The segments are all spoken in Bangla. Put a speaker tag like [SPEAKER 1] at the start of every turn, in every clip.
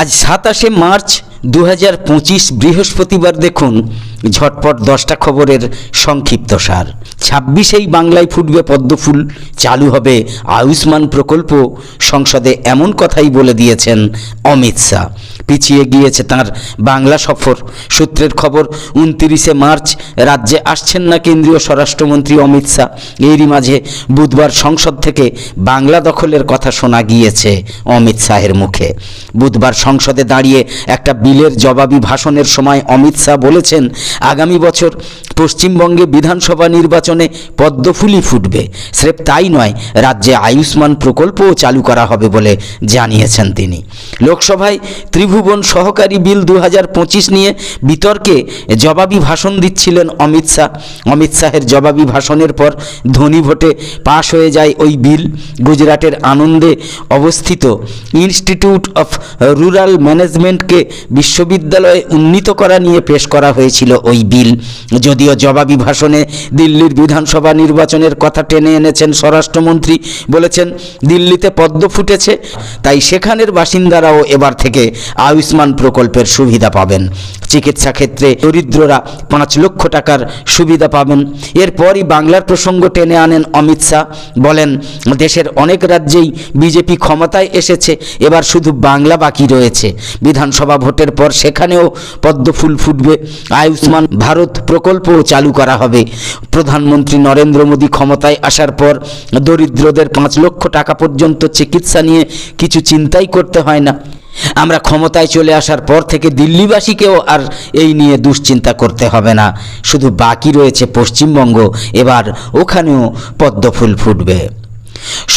[SPEAKER 1] আজ সাতাশে মার্চ দু হাজার পঁচিশ বৃহস্পতিবার দেখুন ঝটপট দশটা খবরের সংক্ষিপ্ত সার। ছাব্বিশেই বাংলায় ফুটবে পদ্মফুল চালু হবে আয়ুষ্মান প্রকল্প। সংসদে এমন কথাই বলে দিয়েছেন অমিত শাহ। পিছিয়ে গিয়েছে তার বাংলা সফর। সূত্রের খবর, উনতিরিশে মার্চ রাজ্যে আসছেন না কেন্দ্রীয় স্বরাষ্ট্রমন্ত্রী অমিত শাহ। এরই মাঝে বুধবার সংসদ থেকে বাংলা দখলের কথা শোনা গিয়েছে অমিত শাহের মুখে। বুধবার সংসদে দাঁড়িয়ে একটা বিলের জবাবি ভাষণের সময় অমিত শাহ বলেছেন আগামী বছর পশ্চিমবঙ্গে বিধানসভা নির্বাচনে পদ্মফুলি ফুটবে। স্রেফ তাই নয়, রাজ্যে আয়ুষ্মান প্রকল্পও চালু করা হবে বলে জানিয়েছেন তিনি। লোকসভায় ত্রিভুবন সহকারী বিল দু হাজার পঁচিশ নিয়ে বিতর্কে জবাবি ভাষণ দিচ্ছিলেন অমিত শাহ। অমিত শাহের জবাবি ভাষণের পর ধ্বনি ভোটে পাশ হয়ে যায় ওই বিল। গুজরাটের আনন্দে অবস্থিত ইনস্টিটিউট অফ রুরাল ম্যানেজমেন্টকে বিশ্ববিদ্যালয়ে উন্নীত করা নিয়ে পেশ করা হয়েছিল ওই বিল। যদিও জবাবি ভাষণে দিল্লির বিধানসভা নির্বাচনের কথা টেনে এনেছেন স্বরাষ্ট্রমন্ত্রী, বলেছেন, দিল্লিতে পদ্ম ফুটেছে, তাই সেখানের বাসিন্দারাও এবার থেকে আয়ুষ্মান প্রকল্পের সুবিধা পাবেন। চিকিৎসা ক্ষেত্রে দরিদ্ররা পাঁচ লক্ষ টাকার সুবিধা পাবেন। এরপরই বাংলার প্রসঙ্গ টেনে আনেন অমিত শাহ, বলেন, দেশের অনেক রাজ্যেই বিজেপি ক্ষমতায় এসেছে, এবার শুধু বাংলা বাকি রয়েছে। বিধানসভা ভোটের পর সেখানেও পদ্মফুল ফুটবে আয়ুষ্মান ভারত প্রকল্পও চালু করা হবে। প্রধানমন্ত্রী নরেন্দ্র মোদী ক্ষমতায় আসার পর দরিদ্রদের পাঁচ লক্ষ টাকা পর্যন্ত চিকিৎসা নিয়ে কিছু চিন্তাই করতে হয় না। আমরা ক্ষমতায় চলে আসার পর থেকে দিল্লিবাসীকেও আর এই নিয়ে দুশ্চিন্তা করতে হবে না। শুধু বাকি রয়েছে পশ্চিমবঙ্গ। এবার ওখানেও পদ্মফুল ফুটবে।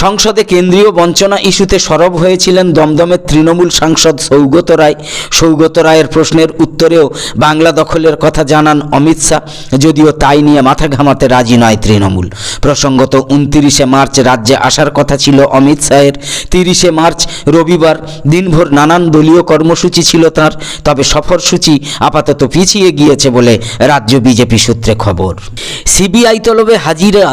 [SPEAKER 1] সংসদে কেন্দ্রীয় বঞ্চনা ইস্যুতে সরব হয়েছিলেন দমদমের তৃণমূল সাংসদ সৌগত রায়। সৌগত রায়ের প্রশ্নের উত্তরেও বাংলা দখলের কথা জানান অমিত শাহ। যদিও তাই নিয়ে মাথা ঘামাতে রাজি নয় তৃণমূল। প্রসঙ্গত উনতিরিশে মার্চ রাজ্যে আসার কথা ছিল অমিত শাহের। তিরিশে মার্চ রবিবার দিনভর নানান দলীয় কর্মসূচি ছিল তার। তবে সফরসূচি আপাতত পিছিয়ে গিয়েছে বলে রাজ্য বিজেপি সূত্রে খবর। সিবিআই তলবে হাজিরা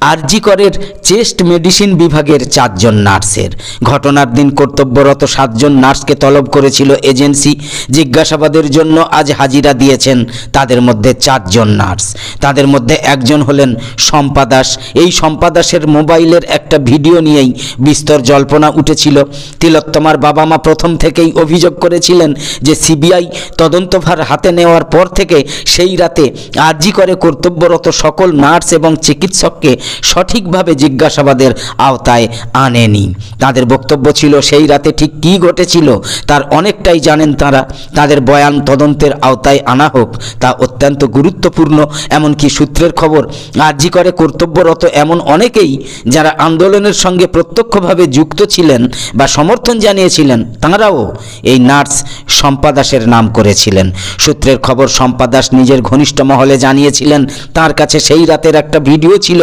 [SPEAKER 1] আরজি করের চেস্ট মেডিসিন বিভাগের চারজন নার্সের। ঘটনার দিন কর্তব্যরত সাতজন নার্সকে তলব করেছিল এজেন্সি। জিজ্ঞাসাবাদের জন্য আজ হাজিরা দিয়েছেন তাদের মধ্যে চারজন নার্স। তাদের মধ্যে একজন হলেন শম্পা দাস। এই শম্পা দাসের মোবাইলের একটা ভিডিও নিয়েই বিস্তর জল্পনা উঠেছিল। তিলোত্তমার বাবা মা প্রথম থেকেই অভিযোগ করেছিলেন যে সিবিআই তদন্তভার হাতে নেওয়ার পর থেকে সেই রাতে আরজি করে কর্তব্যরত সকল নার্স এবং চিকিৎসককে সঠিকভাবে জিজ্ঞাসাবাদের আওতায় আনেনি। তাদের বক্তব্য ছিল, সেই রাতে ঠিক কী ঘটেছিল? তার অনেকটাই জানেন তারা। তাদের বয়ান তদন্তের আওতায় আনা হোক, তা অত্যন্ত গুরুত্বপূর্ণ। এমনকি সূত্রের খবর আরজি করে কর্তব্যরত এমন অনেকেই যারা আন্দোলনের সঙ্গে প্রত্যক্ষভাবে যুক্ত ছিলেন বা সমর্থন জানিয়েছিলেন, তাঁরাও এই নার্স শম্পা দাসের নাম করেছিলেন। সূত্রের খবর, শম্পা দাস নিজের ঘনিষ্ঠ মহলে জানিয়েছিলেন, তার কাছে সেই রাতের একটা ভিডিও ছিল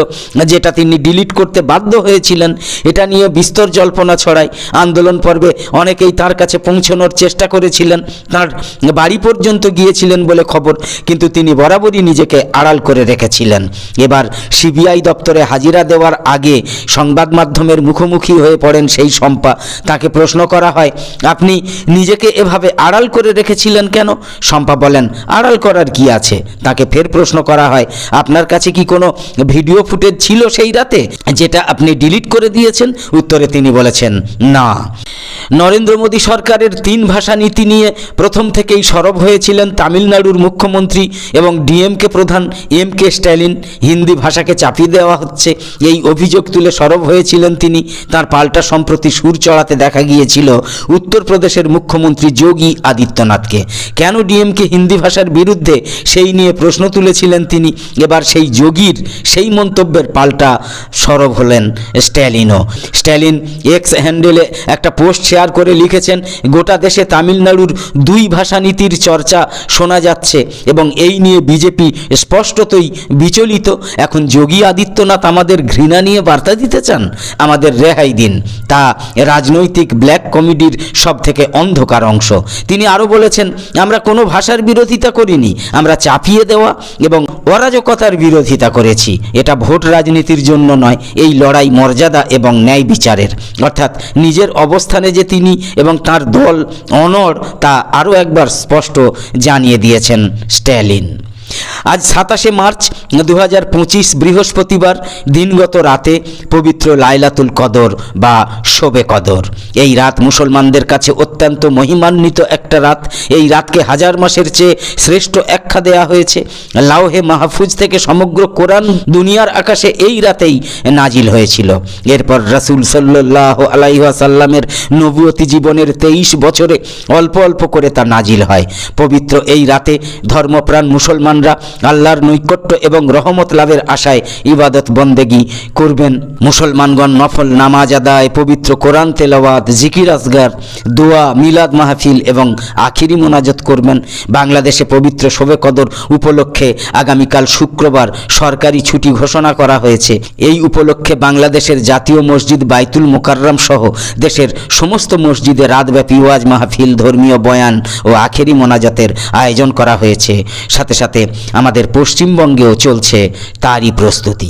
[SPEAKER 1] যেটা তিনি ডিলিট করতে বাধ্য হয়েছিলেন, এটা নিয়ে বিস্তর জল্পনা ছড়ায়। আন্দোলন পর্বে অনেকেই তার কাছে পৌঁছানোর চেষ্টা করেছিলেন, তার বাড়ি পর্যন্ত গিয়েছিলেন বলে খবর, কিন্তু তিনি বরাবরই নিজেকে আড়াল করে রেখেছিলেন। এবার সিবিআই দপ্তরে হাজিরা দেওয়ার আগে সংবাদ মাধ্যমের মুখোমুখি হয়ে পড়েন সেই শম্পা। তাকে প্রশ্ন করা হয়, আপনি নিজেকে এভাবে আড়াল করে রেখেছিলেন কেন? শম্পা বলেন, আড়াল করার কি আছে? তাকে ফের প্রশ্ন করা হয়, আপনার কাছে কি কোনো ভিডিও ফুটেজ ছিল সেই রাতে, যেটা আপনি ডিলিট করে দিয়েছেন, উত্তরে তিনি বলেছেন, না। নরেন্দ্র মোদী সরকারের তিন ভাষা নীতি নিয়ে প্রথম থেকেই সরব হয়েছিলেন তামিলনাড়ুর মুখ্যমন্ত্রী এবং ডিএমকে প্রধান এম কে স্ট্যালিন। হিন্দি ভাষাকে চাপিয়ে দেওয়া হচ্ছে। এই অভিযোগ তুলে সরব হয়েছিলেন তিনি। তার পাল্টা সম্প্রতি সুর চড়াতে দেখা গিয়েছিল উত্তরপ্রদেশের মুখ্যমন্ত্রী যোগী আদিত্যনাথকে। কেন ডিএমকে হিন্দি ভাষার বিরুদ্ধে সেই নিয়ে প্রশ্ন তুলেছিলেন তিনি? এবার সেই যোগীর সেই মন্তব্যের পাল্টা সরব হলেন স্ট্যালিনও। স্ট্যালিন এক্স হ্যান্ডেলে একটা পোস্ট শেয়ার করে লিখেছেন, গোটা দেশে তামিলনাড়ুর দুই ভাষা নীতির চর্চা শোনা যাচ্ছে এবং এই নিয়ে বিজেপি স্পষ্টতই বিচলিত। এখন যোগী আদিত্যনাথ আমাদের ঘৃণা নিয়ে বার্তা দিতে চান? আমাদের রেহাই দিন। তা রাজনৈতিক ব্ল্যাক কমেডির সব থেকে অন্ধকার অংশ। তিনি আরও বলেছেন, আমরা কোনো ভাষার বিরোধিতা করিনি, আমরা চাপিয়ে দেওয়া এবং অরাজকতার বিরোধিতা করেছি। এটা ভোট রাজ রাজনীতির জন্য নয়, এই লড়াই মর্যাদা এবং ন্যায় বিচারের। অর্থাৎ নিজের অবস্থানে যে তিনি এবং তার দল অনড় তা আরও একবার স্পষ্ট জানিয়ে দিয়েছেন স্ট্যালিন। আজ সাতাশে মার্চ দু হাজার পঁচিশ বৃহস্পতিবার, দিনগত রাতে পবিত্র লাইলাতুল কদর বা শোবে কদর। এই রাত মুসলমানদের কাছে অত্যন্ত মহিমান্বিত একটা রাত। এই রাতকে হাজার মাসের চেয়ে শ্রেষ্ঠ ব্যাখ্যা দেয়া হয়েছে। লাউহে মাহফুজ থেকে সমগ্র কোরআন দুনিয়ার আকাশে এই রাতেই নাজিল হয়েছিল। এরপর রাসূল সাল্লাহ আলাইসাল্লামের নবুয়তি জীবনের তেইশ বছরে অল্প অল্প করে তা নাজিল হয়। পবিত্র এই রাতে ধর্মপ্রাণ মুসলমানরা আল্লাহর নৈকট্য এবং রহমত লাভের আশায় ইবাদত বন্দেগি করবেন। মুসলমানগণ নফল নামাজ আদায়, পবিত্র কোরআন তেলাওয়াত, জিকির আসগার দোয়া, মিলাদ মাহফিল এবং আখিরি মোনাজত করবেন। বাংলাদেশে পবিত্র শোবে কদর উপলক্ষে আগামীকাল শুক্রবার সরকারি ছুটি ঘোষণা করা হয়েছে। এই উপলক্ষে বাংলাদেশের জাতীয় মসজিদ বাইতুল মোকাররম সহ দেশের সমস্ত মসজিদে রাতব্যাপী ওয়াজ মাহফিল, ধর্মীয় বয়ান ও আখেরি মোনাজাতের আয়োজন করা হয়েছে। সাথে সাথে আমাদের পশ্চিমবঙ্গেও চলছে তারই প্রস্তুতি।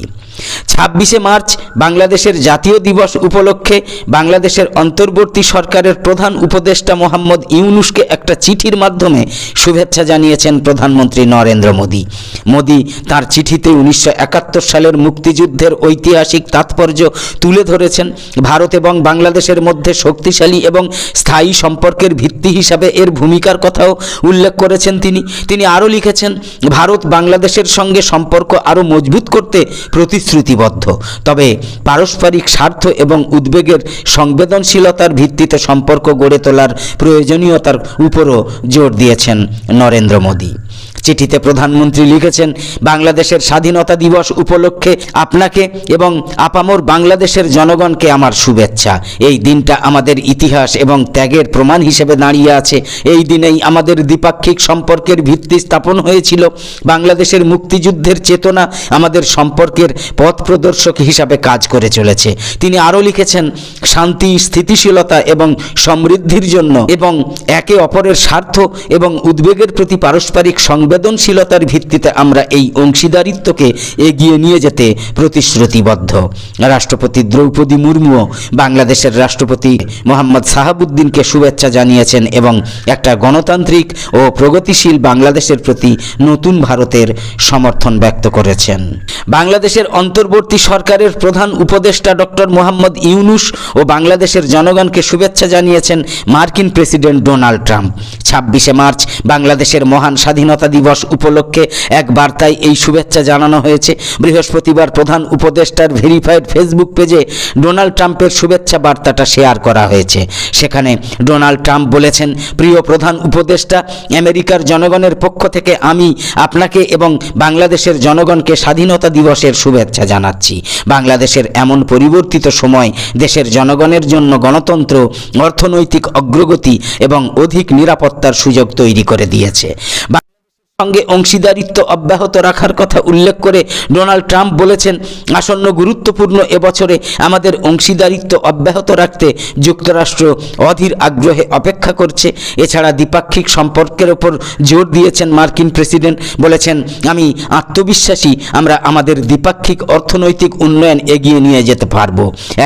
[SPEAKER 1] ছাব্বিশে মার্চ বাংলাদেশের জাতীয় দিবস উপলক্ষে বাংলাদেশের অন্তর্বর্তী সরকারের প্রধান উপদেষ্টা মোহাম্মদ ইউনুসকে একটা চিঠির মাধ্যমে শুভেচ্ছা জানিয়েছেন প্রধানমন্ত্রী নরেন্দ্র মোদী। মোদী তার চিঠিতে উনিশশো একাত্তর সালের মুক্তিযুদ্ধের ঐতিহাসিক তাৎপর্য তুলে ধরেছেন। ভারত এবং বাংলাদেশের মধ্যে শক্তিশালী এবং স্থায়ী সম্পর্কের ভিত্তি হিসাবে এর ভূমিকার কথাও উল্লেখ করেছেন তিনি। তিনি আরও লিখেছেন, ভারত বাংলাদেশের সঙ্গে সম্পর্ক আরও মজবুত করতে প্রতিশ্রুতিবদ্ধ তবে পারস্পরিক স্বার্থ এবং উদ্বেগের সংবেদনশীলতার ভিত্তিতে সম্পর্ক গড়ে তোলার প্রয়োজনীয়তার উপরও জোর দিয়েছেন নরেন্দ্র মোদী। চিঠিতে প্রধানমন্ত্রী লিখেছেন, বাংলাদেশের স্বাধীনতা দিবস উপলক্ষে আপনাকে এবং আপামর বাংলাদেশের জনগণকে আমার শুভেচ্ছা। এই দিনটা আমাদের ইতিহাস এবং ত্যাগের প্রমাণ হিসেবে দাঁড়িয়ে আছে। এই দিনেই আমাদের দ্বিপাক্ষিক সম্পর্কের ভিত্তি স্থাপন হয়েছিল। বাংলাদেশের মুক্তিযুদ্ধের চেতনা আমাদের সম্পর্কের পথ প্রদর্শক হিসাবে কাজ করে চলেছে। তিনি আরও লিখেছেন, শান্তি, স্থিতিশীলতা এবং সমৃদ্ধির জন্য এবং একে অপরের স্বার্থ এবং উদ্বেগের প্রতি পারস্পরিক সংবেদনশীলতার ভিত্তিতে আমরা এই অংশীদারিত্বকে এগিয়ে নিয়ে যেতে প্রতিশ্রুতিবদ্ধ। রাষ্ট্রপতি দ্রৌপদী মুর্মুও বাংলাদেশের রাষ্ট্রপতি মোহাম্মদ সাহাবুদ্দিনকে শুভেচ্ছা জানিয়েছেন এবং একটা গণতান্ত্রিক ও প্রগতিশীল বাংলাদেশের প্রতি নতুন ভারতের সমর্থন ব্যক্ত করেছেন। বাংলাদেশের অন্তর্বর্তী সরকারের প্রধান উপদেষ্টা ডক্টর মোহাম্মদ ইউনুস ও বাংলাদেশের জনগণকে শুভেচ্ছা জানিয়েছেন মার্কিন প্রেসিডেন্ট ডোনাল্ড ট্রাম্প। ছাব্বিশে মার্চ বাংলাদেশের মহান স্বাধীনতা দিবস উপলক্ষে এক বার্তায় এই শুভেচ্ছা জানানো হয়েছে। বৃহস্পতিবার প্রধান উপদেষ্টার ভেরিফাইড ফেসবুক পেজে ডোনাল্ড ট্রাম্পের শুভেচ্ছা বার্তাটা শেয়ার করা হয়েছে। সেখানে ডোনাল্ড ট্রাম্প বলেছেন, প্রিয় প্রধান উপদেষ্টা, আমেরিকার জনগণের পক্ষ থেকে আমি আপনাকে এবং বাংলাদেশের জনগণকে স্বাধীনতা দিবসের শুভেচ্ছা জানাচ্ছি। বাংলাদেশের এমন পরিবর্তিত সময় দেশের জনগণের জন্য গণতন্ত্র, অর্থনৈতিক অগ্রগতি এবং অধিক নিরাপত্তার সুযোগ তৈরি করে দিয়েছে। সঙ্গে অংশীদারিত্ব অব্যাহত রাখার কথা উল্লেখ করে ডোনাল্ড ট্রাম্প বলেছেন, আসন্ন গুরুত্বপূর্ণ এবছরে আমাদের অংশীদারিত্ব অব্যাহত রাখতে যুক্তরাষ্ট্র অধীর আগ্রহে অপেক্ষা করছে। এছাড়া দ্বিপাক্ষিক সম্পর্কের ওপর জোর দিয়েছেন মার্কিন প্রেসিডেন্ট, বলেছেন, আমি আত্মবিশ্বাসী, আমরা আমাদের দ্বিপাক্ষিক অর্থনৈতিক উন্নয়ন এগিয়ে নিয়ে যেতে পারব।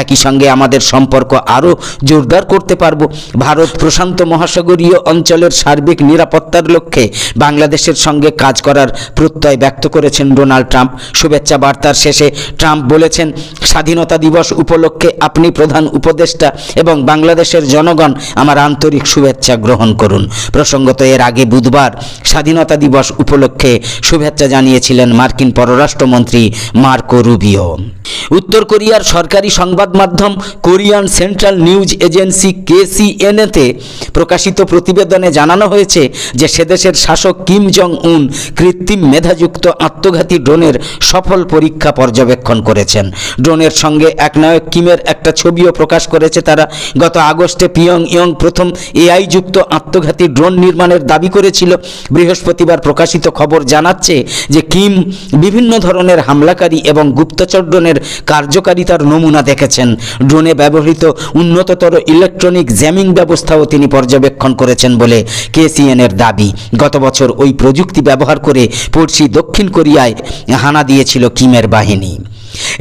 [SPEAKER 1] একই সঙ্গে আমাদের সম্পর্ক আরও জোরদার করতে পারব। ভারত প্রশান্ত মহাসাগরীয় অঞ্চলের সার্বিক নিরাপত্তার লক্ষ্যে বাংলাদেশের সঙ্গে কাজ করার প্রত্যয় ব্যক্ত করেছেন ডোনাল্ড ট্রাম্প। শুভেচ্ছা বার্তার শেষে ট্রাম্প বলেছেন, স্বাধীনতা দিবস উপলক্ষে আপনি প্রধান উপদেষ্টা এবং বাংলাদেশের জনগণ আমার আন্তরিক শুভেচ্ছা গ্রহণ করুন। প্রসঙ্গত, এর আগে বুধবার স্বাধীনতা দিবস উপলক্ষে শুভেচ্ছা জানিয়েছিলেন মার্কিন পররাষ্ট্রমন্ত্রী মার্কো রুবিও। উত্তর কোরিয়ার সরকারি সংবাদ মাধ্যম কোরিয়ান সেন্ট্রাল নিউজ এজেন্সি কেসিএনএতে প্রকাশিত প্রতিবেদনে জানানো হয়েছে যে সেদেশের শাসক কিম জং উন কৃত্রিম মেধাযুক্ত আত্মঘাতী ড্রোনের সফল পরীক্ষা পর্যবেক্ষণ করেছেন। ড্রোনের সঙ্গে একনায়ক কিমের একটা ছবিও প্রকাশ করেছে তারা। গত আগস্টে পিয়ং ইয়ং প্রথম এআই যুক্ত আত্মঘাতী ড্রোন নির্মাণের দাবি করেছিল। বৃহস্পতিবার প্রকাশিত খবর জানাচ্ছে যে কিম বিভিন্ন ধরনের হামলাকারী এবং গুপ্তচর ড্রোনের কার্যকারিতার নমুনা দেখেছেন। ড্রোনে ব্যবহৃত উন্নততর ইলেকট্রনিক জ্যামিং ব্যবস্থাও তিনি পর্যবেক্ষণ করেছেন বলে কেসিএনের দাবি। গত বছর ওই প্রযুক্তি ব্যবহার করে পড়শি দক্ষিণ কোরিয়ায় হানা দিয়েছিল কিমের বাহিনী।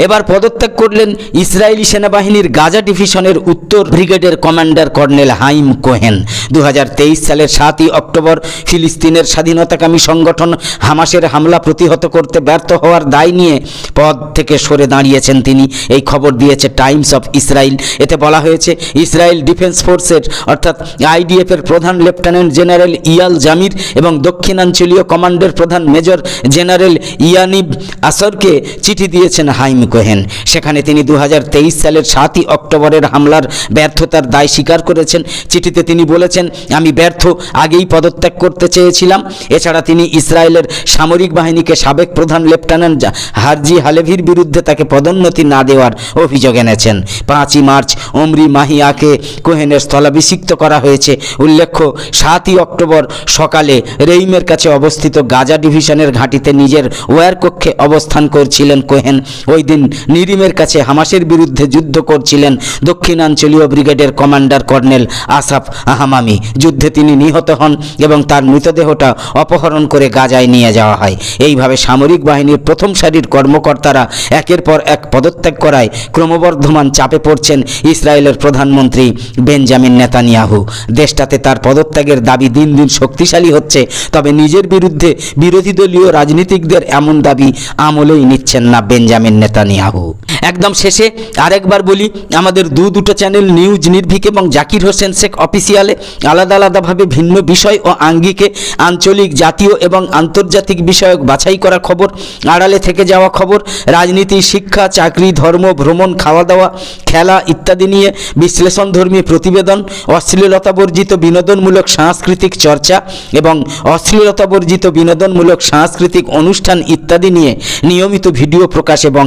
[SPEAKER 1] এবার পদত্যাগ করলেন ইসরায়েলি সেনাবাহিনীর গাজা ডিভিশনের উত্তর ব্রিগেডের কমান্ডার কর্নেল হাইম কোহেন। দু হাজার তেইশ সালের সাতই অক্টোবর ফিলিস্তিনের স্বাধীনতাকামী সংগঠন হামাসের হামলা প্রতিহত করতে ব্যর্থ হওয়ার দায় নিয়ে পদ থেকে সরে দাঁড়িয়েছেন তিনি। এই খবর দিয়েছে টাইমস অফ ইসরায়েল। এতে বলা হয়েছে, ইসরায়েল ডিফেন্স ফোর্সের অর্থাৎ আইডিএফের প্রধান লেফটেন্যান্ট জেনারেল ইয়াল জামির এবং দক্ষিণাঞ্চলীয় কমান্ডের প্রধান মেজর জেনারেল ইয়ানিব আসরকে চিঠি দিয়েছেন হাইম কোহেন সেখানে তিনি দু হাজার তেইশ সালের সাতই অক্টোবরের হামলার ব্যর্থতার দায় স্বীকার করেছেন। চিঠিতে তিনি বলেছেন, আমি ব্যর্থ, আগেই পদত্যাগ করতে চেয়েছিলাম। এছাড়া তিনি ইসরায়েলের সামরিক বাহিনীকে সাবেক প্রধান লেফটেন্যান্ট হারজি হালেভির বিরুদ্ধে তাকে পদোন্নতি না দেওয়ার অভিযোগ এনেছেন। পাঁচই মার্চ অমরি মাহিয়াকে কোহেনের স্থলাভিষিক্ত করা হয়েছে। উল্লেখ্য, সাতই অক্টোবর সকালে রেইমের কাছে অবস্থিত গাজা ডিভিশনের ঘাঁটিতে নিজের ওয়ার কক্ষে অবস্থান করছিলেন কোহেন ওই দিন নিরিমের কাছে হামাসের বিরুদ্ধে যুদ্ধ করছিলেন দক্ষিণাঞ্চলীয় ব্রিগেডের কমান্ডার কর্নেল আসাফ আহমামি যুদ্ধে তিনি নিহত হন এবং তার মৃতদেহটা অপহরণ করে গাজায় নিয়ে যাওয়া হয়। এইভাবে সামরিক বাহিনীর প্রথম সারির কর্মকর্তারা একের পর এক পদত্যাগ করায় ক্রমবর্ধমান চাপে পড়ছেন ইসরায়েলের প্রধানমন্ত্রী বেঞ্জামিন নেতানিয়াহু। দেশটাতে তার পদত্যাগের দাবি দিন দিন শক্তিশালী হচ্ছে, তবে নিজের বিরুদ্ধে বিরোধী দলীয় রাজনীতিকদের এমন দাবি আমলেই নিচ্ছেন না বেঞ্জামিন নেতানিয়াহু। একদম শেষে আরেকবার বলি, আমাদের দু দুটো চ্যানেল, নিউজ নির্ভীক এবং জাকির হোসেন শেখ অফিসিয়ালে আলাদা আলাদাভাবে ভিন্ন বিষয় ও আঙ্গিকে আঞ্চলিক, জাতীয় এবং আন্তর্জাতিক বিষয়ক বাছাই করা খবর, আড়ালে থেকে যাওয়া খবর, রাজনীতি, শিক্ষা, চাকরি, ধর্ম, ভ্রমণ খাওয়া দাওয়া খেলা ইত্যাদি নিয়ে বিশ্লেষণধর্মী প্রতিবেদন অশ্লীলতা বর্জিত বিনোদনমূলক সাংস্কৃতিক চর্চা এবং অশ্লীলতা বর্জিত বিনোদনমূলক সাংস্কৃতিক অনুষ্ঠান ইত্যাদি নিয়ে নিয়মিত ভিডিও প্রকাশ এবং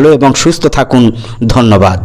[SPEAKER 1] ভালো এবং সুস্থ থাকুন। ধন্যবাদ।